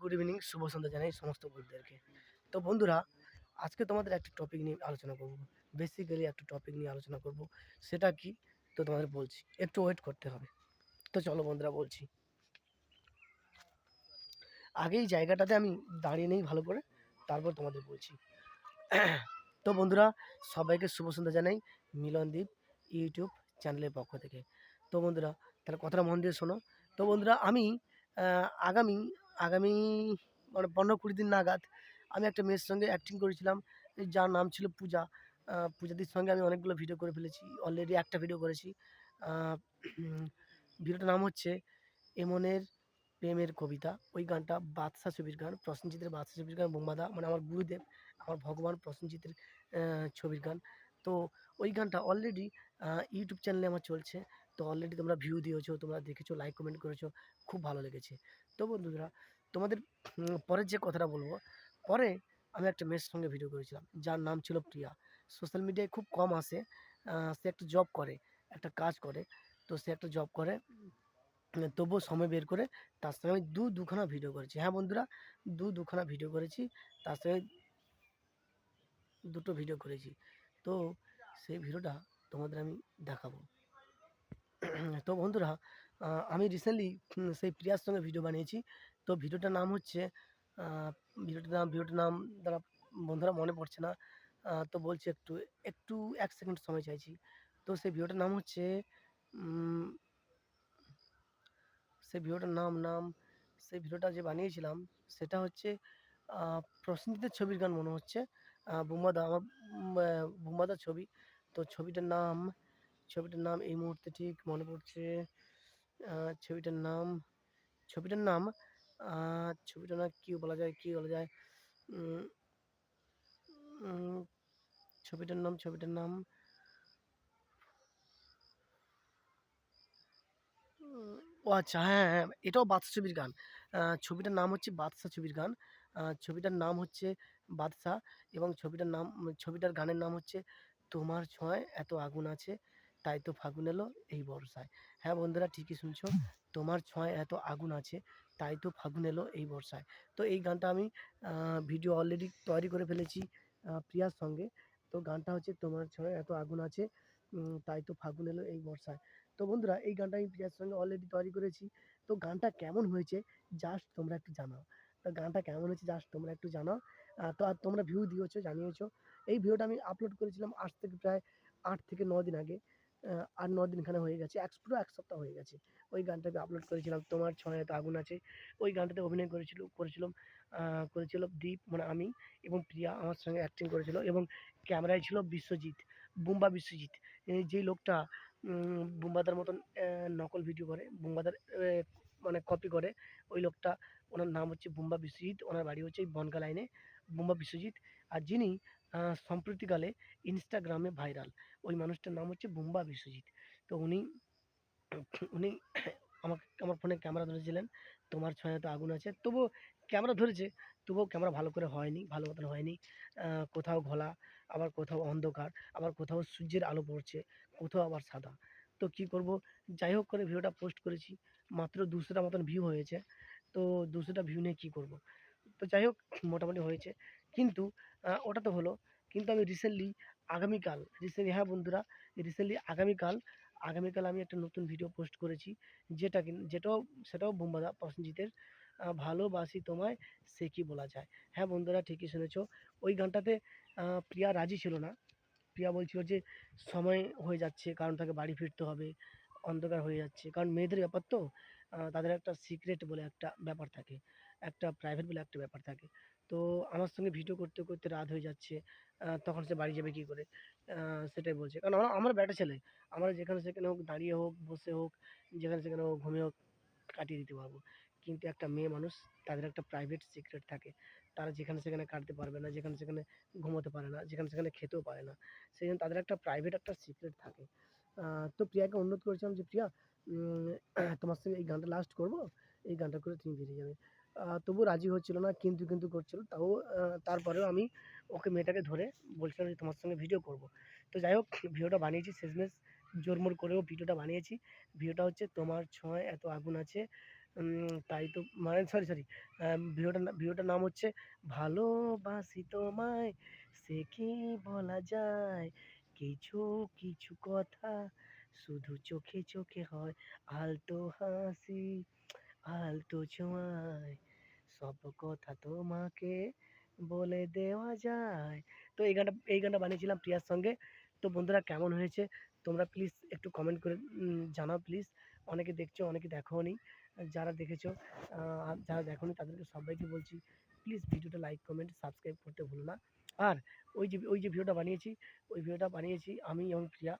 Good evening শুভ সন্ধ্যা জানাই সমস্ত বন্ধুদেরকে। তো বন্ধুরা, আজকে তোমাদের একটা টপিক নিয়ে আলোচনা করব। বেসিক্যালি একটা টপিক নিয়ে আলোচনা করব। সেটা কি? তো তোমাদের বলছি, একটু ওয়েট করতে হবে। তো চলো বন্ধুরা বলছি। আগে এই জায়গাটাতে আমি দাঁড়িয়ে নেই ভালো করে, তারপর তোমাদের বলছি। তো বন্ধুরা, সবাইকে শুভ সন্ধ্যা জানাই মিলনদীপ ইউটিউব চ্যানেলের পক্ষ থেকে। তো বন্ধুরা, তাহলে কথাটা মন দিয়ে শোনো। তো বন্ধুরা, আমি আগামী আগামী মানে পনেরো কুড়ি দিন নাগাদ আমি একটা মেয়ের সঙ্গে অ্যাক্টিং করেছিলাম। যার নাম ছিল পূজা। পূজাদির সঙ্গে আমি অনেকগুলো ভিডিও করে ফেলেছি। অলরেডি একটা ভিডিও করেছি। ভিডিওটার নাম হচ্ছে এমনের প্রেমের কবিতা। ওই গানটা বাদশা ছবির গান, প্রসেনজিতের বাদশা ছবির গান বোম্বাদা মানে আমার গুরুদেব, আমার ভগবান প্রসেনজিতের ছবির গান। তো ওই গানটা অলরেডি ইউটিউব চ্যানেলে আমার চলছে। তো অলরেডি তোমরা ভিউ দিয়েছ, তোমরা দেখেছ লাইক কমেন্ট করেছ। খুব ভালো লেগেছে। তো বন্ধুরা, তোমাদের পরের যে কথাটা বলব, পরে আমি একটা মেয়ের সঙ্গে ভিডিও করেছিলাম, যার নাম ছিল প্রিয়া। সোশ্যাল মিডিয়ায় খুব কম আসে সে একটা জব করে, একটা কাজ করে, তো সে একটা জব করে তবুও সময় বের করে তার সঙ্গে আমি দু, দুখানা ভিডিও করেছি। হ্যাঁ বন্ধুরা, দু, দুখানা ভিডিও করেছি, তার সঙ্গে দুটো ভিডিও করেছি। তো সেই ভিডিওটা তোমাদের আমি দেখাবো। তো বন্ধুরা আমি রিসেন্টলি সেই প্রিয়ার সঙ্গে ভিডিও বানিয়েছি। তো ভিডিওটার নাম হচ্ছে ভিডিওটার নাম ভিডিওটার নাম দ্বারা বন্ধুরা মনে পড়ছে না। তো বলছি একটু একটু এক সেকেন্ড সময় চাইছি। তো সেই ভিডিওটার নাম হচ্ছে সেই ভিডিওটার নাম নাম, সেই ভিডিওটা যে বানিয়েছিলাম, সেটা হচ্ছে প্রসেনজিতের ছবির গান মনে হচ্ছে। বুম্বাদা, আমার বুম্বাদার ছবি। তো ছবিটার নাম ছবিটার নাম এই মুহূর্তে ঠিক মনে পড়ছে। ছবিটার নাম ছবিটার নাম ছবিটার নাম কী বলা যায়, কী বলা যায়? ছবিটার নাম ছবিটার নাম ও আচ্ছা হ্যাঁ হ্যাঁ এটাও বাদশা ছবির গান। ছবিটার নাম হচ্ছে বাদশা ছবির গান। ছবিটার নাম হচ্ছে বাদশা এবং ছবিটার নাম, ছবিটার গানের নাম হচ্ছে তোমার ছোঁয়ায় এত আগুন আছে। তাই তো ফাগুন এলো, এই বর্ষায়। হ্যাঁ বন্ধুরা, ঠিকই শুনছো, তোমার ছোঁয়ায় এত আগুন আছে, তাই তো ফাগুন এলো এই বর্ষায়। তো এই গানটা আমি ভিডিও অলরেডি তৈরি করে ফেলেছি প্রিয়ার সঙ্গে। তো গানটা হচ্ছে, তোমার ছোঁয়ায় এত আগুন আছে তাই তো ফাগুন এলো এই বর্ষায়। তো বন্ধুরা, এই গানটা আমি প্রিয়ার সঙ্গে অলরেডি তৈরি করেছি। তো গানটা কেমন হয়েছে জাস্ট তোমরা একটু জানাও। তো গানটা কেমন হয়েছে জাস্ট তোমরা একটু জানাও। তো আর তোমরা ভিউ দিয়েছ, জানিয়েছো। এই ভিডিওটা আমি আপলোড করেছিলাম আজ থেকে প্রায় আট থেকে ন দিন আগে। আট ন দিনখানে হয়ে গেছে। এক, পুরো এক সপ্তাহ হয়ে গেছে। ওই গানটা আমি আপলোড করেছিলাম। তোমার ছয় তো আগুন আছে। ওই গানটাতে অভিনয় করেছিল, করেছিলাম করেছিল দীপ মানে আমি এবং প্রিয়া আমার সঙ্গে অ্যাক্টিং করেছিল এবং ক্যামেরায় ছিল বিশ্বজিৎ, বুম্বা বিশ্বজিৎ। যেই লোকটা বুম্বাদার মতন নকল ভিডিও করে, বুম্বাদার মানে কপি করে, ওই লোকটা ওনার নাম হচ্ছে বুম্বা বিশ্বজিৎ, ওনার বাড়ি হচ্ছে বনগা লাইনে বুম্বা বিশ্বজিৎ আর যিনি সম্প্রতিকালে ইনস্টাগ্রামে ভাইরাল ওই মানুষটার নাম হচ্ছে বুম্বা বিশ্বজিৎ। তো উনি উনি আমাকে, আমার ফোনে ক্যামেরা ধরেছিলেন। তোমার ছয় তো আগুন আছে। তবুও ক্যামেরা ধরেছে, তবুও ক্যামেরা ভালো করে হয়নি, ভালো মতন হয়নি। কোথাও ঘোলা, আবার কোথাও অন্ধকার, আবার কোথাও সূর্যের আলো পড়ছে, কোথাও আবার সাদা। তো কি করব? যাই হোক করে ভিডিওটা পোস্ট করেছি। মাত্র দুশোটা মতন ভিউ হয়েছে। তো দুশোটা ভিউ নিয়ে কী করব? তো যাই হোক, মোটামুটি হয়েছে। কিন্তু ওটা তো হলো। কিন্তু আমি রিসেন্টলি আগামীকাল রিসেন্টলি হ্যাঁ বন্ধুরা রিসেন্টলি আগামীকাল আগামীকাল আমি একটা নতুন ভিডিও পোস্ট করেছি। যেটা যেটাও, সেটাও বোম্বাদা প্রসেনজিতের ভালোবাসি তোমায়, সে কি বলা যায়। হ্যাঁ বন্ধুরা, ঠিকই শুনেছো। ওই গানটাতে প্রিয়া রাজি ছিল না। প্রিয়া বলছিল যে, সময় হয়ে যাচ্ছে, কারণ তাকে বাড়ি ফিরতে হবে, অন্ধকার হয়ে যাচ্ছে। কারণ মেয়েদের ব্যাপার তো তাদের একটা সিক্রেট বলে একটা ব্যাপার থাকে। একটা প্রাইভেট বলে একটা ব্যাপার থাকে। তো আমার সঙ্গে ভিডিও করতে করতে রাত হয়ে যাচ্ছে তখন সে বাড়ি যাবে কী করে? সেটাই বলছে। কারণ আমার আমার ব্যাটা ছেলে, আমরা যেখানে সেখানে হোক, দাঁড়িয়ে হোক, বসে হোক, যেখানে সেখানে হোক, ঘুমিয়ে হোক, কাটিয়ে দিতে পারব। কিন্তু একটা মেয়ে মানুষ, তাদের একটা প্রাইভেট সিক্রেট থাকে। তারা যেখানে সেখানে কাটতে পারবে না, যেখানে সেখানে ঘুমোতে পারে না, যেখানে সেখানে খেতেও পারে না। সেই জন্য তাদের একটা প্রাইভেট একটা সিক্রেট থাকে। তো প্রিয়াকে অনুরোধ করেছিলাম যে প্রিয়া তোমার সঙ্গে এই গানটা লাস্ট করব? এই গানটা করে তুমি বেরিয়ে যাবে। তবু রাজি হচ্ছিল না কিন্তু কিন্তু করছিল। তাও তারপরেও আমি ওকে মেয়েটাকে ধরে বলছিলাম যে তোমার সঙ্গে ভিডিও করব। তো যাই হোক ভিডিওটা বানিয়েছি শেষমেশ জোরমোর করেও ভিডিওটা বানিয়েছি। ভিডিওটা হচ্ছে তোমার ছোঁয়ায় এত আগুন আছে। তাই তো মানে সরি, সরি না ভিডিওটার নাম হচ্ছে ভালোবাসি তোমায় সে কি বলা যায়? কিছু, কিছু কথা শুধু চোখে, চোখে হয় আলতো হাসি, আলতো ছোঁয়ায় সব কথা তোমাকে বলে দেওয়া যায়। তো এই গানটা এই গানটা বানিয়েছিলাম প্রিয়ার সঙ্গে। তো বন্ধুরা কেমন হয়েছে তোমরা প্লিজ একটু কমেন্ট করে জানাও প্লিজ। অনেকে দেখছ, অনেকে দেখো নি যারা দেখেছ যারা দেখো নি তাদেরকে সবাইকে বলছি প্লিজ ভিডিওটা লাইক, কমেন্ট, সাবস্ক্রাইব করতে ভুলো না। আর ওই যে ওই যে ভিডিওটা বানিয়েছি, ওই ভিডিওটা বানিয়েছি আমি এবং প্রিয়া।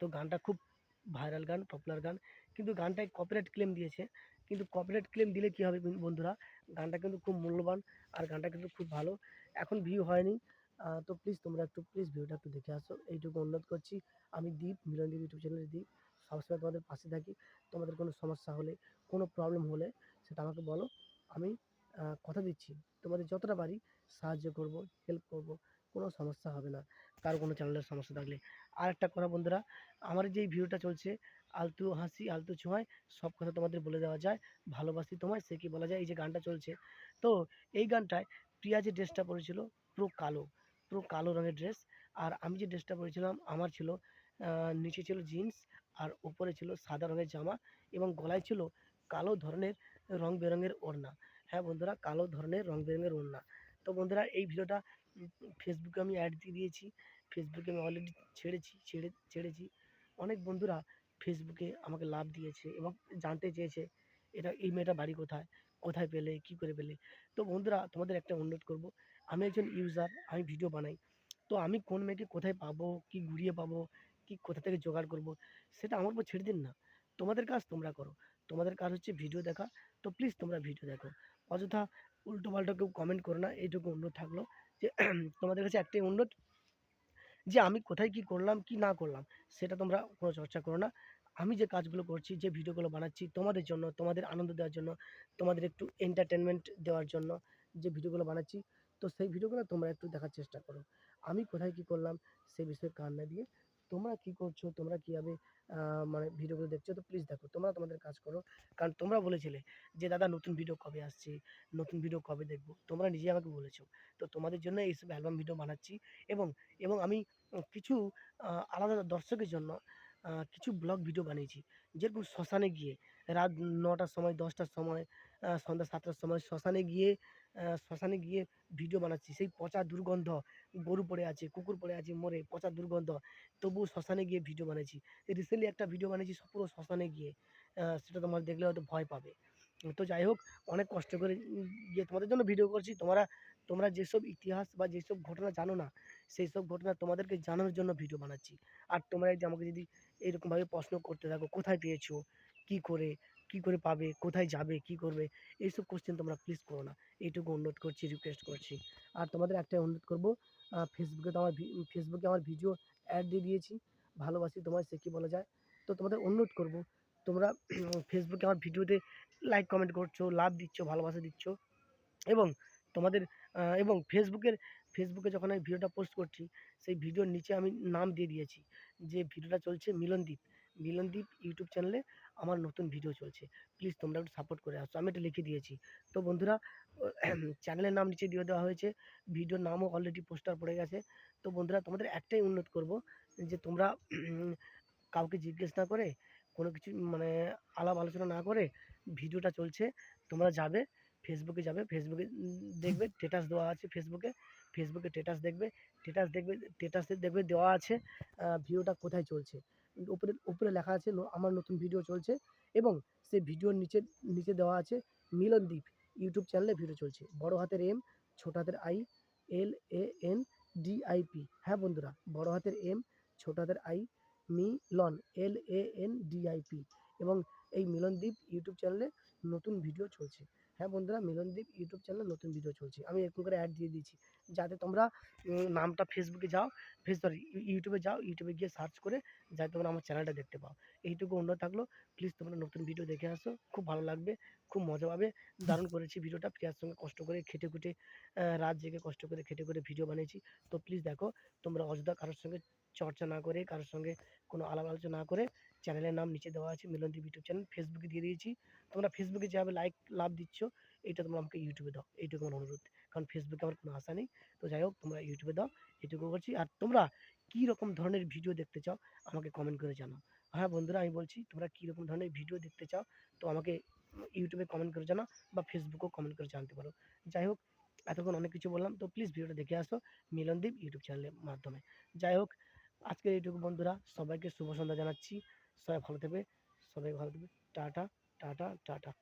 তো গানটা খুব ভাইরাল গান, পপুলার গান। কিন্তু গানটায় কপিরাইট ক্লেম দিয়েছে। কিন্তু কপিরাইট ক্লেম দিলে কি হবে বন্ধুরা, গানটা কিন্তু খুব মূল্যবান আর গানটা কিন্তু খুব ভালো। এখন ভিউ হয়নি। তো প্লিজ তোমরা একটু প্লিজ ভিডিওটা একটু দেখে আসো। এইটুকু অনুরোধ করছি। আমি দীপ, মিলনদীপ ইউটিউব চ্যানেলের দীপ। সবসময় তোমাদের পাশে থাকি। তোমাদের কোনো সমস্যা হলে, কোনো প্রবলেম হলে সেটা আমাকে বলো। আমি কথা দিচ্ছি তোমাদের যতটা পারি সাহায্য করব, হেল্প করব। কোনো সমস্যা হবে না। কারও কোনো চ্যানেলের সমস্যা থাকলে। আরেকটা কথা বন্ধুরা, আমার যে ভিডিওটা চলছে আলতু হাসি, আলতু ছোঁয়ায় সব কথা তোমাদের বলে দেওয়া যায়। ভালোবাসি তোমায় সে কি বলা যায় এই যে গানটা চলছে। তো এই গানটায় প্রিয়া যে ড্রেসটা পড়েছিল পুরো কালো, পুরো কালো রঙের ড্রেস। আর আমি যে ড্রেসটা পড়েছিলাম আমার ছিল নিচে ছিল জিন্স আর উপরে ছিল সাদা রঙের জামা এবং গলায় ছিল কালো ধরনের রং-বেরঙের ওড়না। হ্যাঁ বন্ধুরা, কালো ধরনের রং-বেরঙের ওড়না। তো বন্ধুরা এই ভিডিওটা ফেসবুকে আমি অ্যাড দিয়ে দিয়েছি। ফেসবুকে আমি অলরেডি ছেড়েছি ছেড়ে ছেড়েছি। অনেক বন্ধুরা ফেসবুকে আমাকে লাভ দিয়েছে এবং জানতে চেয়েছে এটা এই মেয়েটার বাড়ি কোথায়? কোথায় পেলে? কি করে পেলে? তো বন্ধুরা তোমাদের একটা অনুরোধ করব। আমি একজন ইউজার, আমি ভিডিও বানাই। তো আমি কোন মেয়েকে কোথায় পাবো? কি ঘুরিয়ে পাবো? কি কোথা থেকে জোগাড় করব? সেটা আমার উপর ছেড়ে দিন না। তোমাদের কাজ তোমরা করো। তোমাদের কাজ হচ্ছে ভিডিও দেখা। তো প্লিজ তোমরা ভিডিও দেখো। অযথা উল্টোপাল্টা কেউ কমেন্ট করো না। এইটুকু অনুরোধ থাকল যে তোমাদের কাছে একটাই অনুরোধ যে আমি কোথায় কি করলাম, কি না করলাম সেটা তোমরা কোনো চর্চা করো না। আমি যে কাজগুলো করছি, যে ভিডিওগুলো বানাচ্ছি তোমাদের জন্য, তোমাদের আনন্দ দেওয়ার জন্য, তোমাদের একটু entertainment দেওয়ার জন্য যে ভিডিওগুলো বানাচ্ছি, তো সেই ভিডিওগুলো তোমরা একটু দেখার চেষ্টা করো। আমি কোথায় কি করলাম সে বিষয়ে কান না দিয়ে তোমরা কি করছ, তোমরা কীভাবে মানে ভিডিওগুলো দেখছ তো প্লিজ দেখো। তোমরা তোমাদের কাজ করো। কারণ তোমরা বলেছিলে যে, "দাদা নতুন ভিডিও কবে আসছে? নতুন ভিডিও কবে দেখব?" তোমরা নিজেই আমাকে বলেছ। তো তোমাদের জন্য এইসব অ্যালবাম ভিডিও বানাচ্ছি এবং, এবং আমি কিছু আলাদা দর্শকের জন্য কিছু ব্লগ ভিডিও বানিয়েছি। যেরকম শ্মশানে গিয়ে রাত নটার সময়, দশটার সময়, সন্ধ্যা সাতটার সময় শ্মশানে গিয়ে শ্মশানে গিয়ে ভিডিও বানাচ্ছি। সেই পচা দুর্গন্ধ, গরু পড়ে আছে, কুকুর পড়ে আছে মরে, পচা দুর্গন্ধ। তবুও শ্মশানে গিয়ে ভিডিও বানিয়েছি। রিসেন্টলি একটা ভিডিও বানিয়েছি পুরো শ্মশানে গিয়ে। সেটা তোমার দেখলে হয়তো ভয় পাবে। তো যাই হোক অনেক কষ্ট করে গিয়ে তোমাদের জন্য ভিডিও করছি। তোমরা, তোমরা যেসব ইতিহাস বা যেসব ঘটনা জানো না, সেই সব ঘটনা তোমাদেরকে জানানোর জন্য ভিডিও বানাচ্ছি। আর তোমরা যদি আমাকে যদি এরকমভাবে প্রশ্ন করতে থাকো, "কোথায় পেয়েছ? কি করে? কি করে পাবে? কোথায় যাবে? কি করবে?" এইসব কোয়েশ্চেন তোমরা প্লিজ করো না। এইটুকু অনুরোধ করছি, রিকোয়েস্ট করছি। আর তোমাদের একটাই অনুরোধ করব, ফেসবুকে তো আমার ফেসবুকে আমার ভিডিও অ্যাড দিয়ে দিয়েছি। ভালোবাসি তোমায় সে কি বলা যায়। তো তোমাদের অনুরোধ করব, তোমরা ফেসবুকে আমার ভিডিওতে লাইক, কমেন্ট করছ, লাভ দিচ্ছ, ভালোবাসা দিচ্ছ এবং তোমাদের এবং ফেসবুকের ফেসবুকে যখন আমি ভিডিওটা পোস্ট করছি, সেই ভিডিওর নিচে আমি নাম দিয়ে দিয়েছি যে, ভিডিওটা চলছে মিলনদীপ। মিলনদীপ ইউটিউব চ্যানেলে আমার নতুন ভিডিও চলছে। প্লিজ তোমরা একটু সাপোর্ট করে আসো। আমি এটা লিখে দিয়েছি। তো বন্ধুরা চ্যানেলের নাম নিচে দিয়ে দেওয়া হয়েছে। ভিডিওর নামও অলরেডি পোস্টার পড়ে গেছে। তো বন্ধুরা তোমাদের একটাই অনুরোধ করব যে, তোমরা কাউকে জিজ্ঞেস না করে, কোনো কিছু মানে আলাপ আলোচনা না করে ভিডিওটা চলছে, তোমরা যাবে, ফেসবুকে যাবে, ফেসবুকে দেখবে স্ট্যাটাস দেওয়া আছে ফেসবুকে। ফেসবুকে স্ট্যাটাস দেখবে, স্ট্যাটাস দেখবে স্ট্যাটাসে দেখবে দেওয়া আছে ভিডিওটা কোথায় চলছে। উপরে, উপরে লেখা আছে আমার নতুন ভিডিও চলছে এবং সেই ভিডিওর নিচে, নিচে দেওয়া আছে মিলনদীপ ইউটিউব চ্যানেলে ভিডিও চলছে। বড় হাতের এম, ছোট হাতের I, L A N D I P. হ্যাঁ বন্ধুরা, বড় হাতের এম, ছোট হাতের I, Milan L A N D I P এবং এই মিলনদীপ ইউটিউব চ্যানেলে নতুন ভিডিও চলছে। হ্যাঁ বন্ধুরা, মিলনদীপ ইউটিউব চ্যানেলে নতুন ভিডিও চলছে। আমি এরকম করে অ্যাড দিয়ে দিচ্ছি যাতে তোমরা নামটা ফেসবুকে যাও, ফেস সরি ইউ ইউটিউবে যাও, ইউটিউবে গিয়ে সার্চ করে যাতে তোমরা আমার চ্যানেলটা দেখতে পাও। এইটুকু অনুরোধ থাকল। প্লিজ তোমরা নতুন ভিডিও দেখে আসো। খুব ভালো লাগবে, খুব মজা পাবে। দারুণ করেছি ভিডিওটা। প্রিয়ার সঙ্গে কষ্ট করে খেটে খুটে রাত জেগে কষ্ট করে খেটে করে ভিডিও বানিয়েছি। তো প্লিজ দেখো তোমরা অযথা কারোর সঙ্গে চর্চা না করে, কারোর সঙ্গে কোনো আলাপ আলোচনা না করে চ্যানেলের নাম নিচে দেওয়া আছে মিলনদীপ ইউটিউব চ্যানেল ফেসবুকে দিয়ে দিয়েছি। তোমরা ফেসবুকে যেভাবে লাইক লাভ দিচ্ছ এটা তোমরা আমাকে ইউটিউবে দাও। এইটুকু আমার অনুরোধ। কারণ ফেসবুকে আমার কোনো আশা নেই। তো যাই হোক তোমরা ইউটিউবে দাও এটুকু বলছি আর তোমরা কী রকম ধরনের ভিডিও দেখতে চাও আমাকে কমেন্ট করে জানাও। হ্যাঁ বন্ধুরা আমি বলছি তোমরা কী রকম ধরনের ভিডিও দেখতে চাও তো আমাকে ইউটিউবে কমেন্ট করে জানা বা ফেসবুকেও কমেন্ট করে জানতে পারো। যাই হোক, এতক্ষণ অনেক কিছু বললাম, তো প্লিজ ভিডিওটা দেখে আসো মিলনদীপ ইউটিউব চ্যানেলের মাধ্যমে। যাই হোক, আজকের এইটুকু বন্ধুরা, সবাইকে শুভ সন্ধ্যা জানাচ্ছি। সবাই ভালো থাকবে, সবাই ভালো থাকবে। Tata tata tata.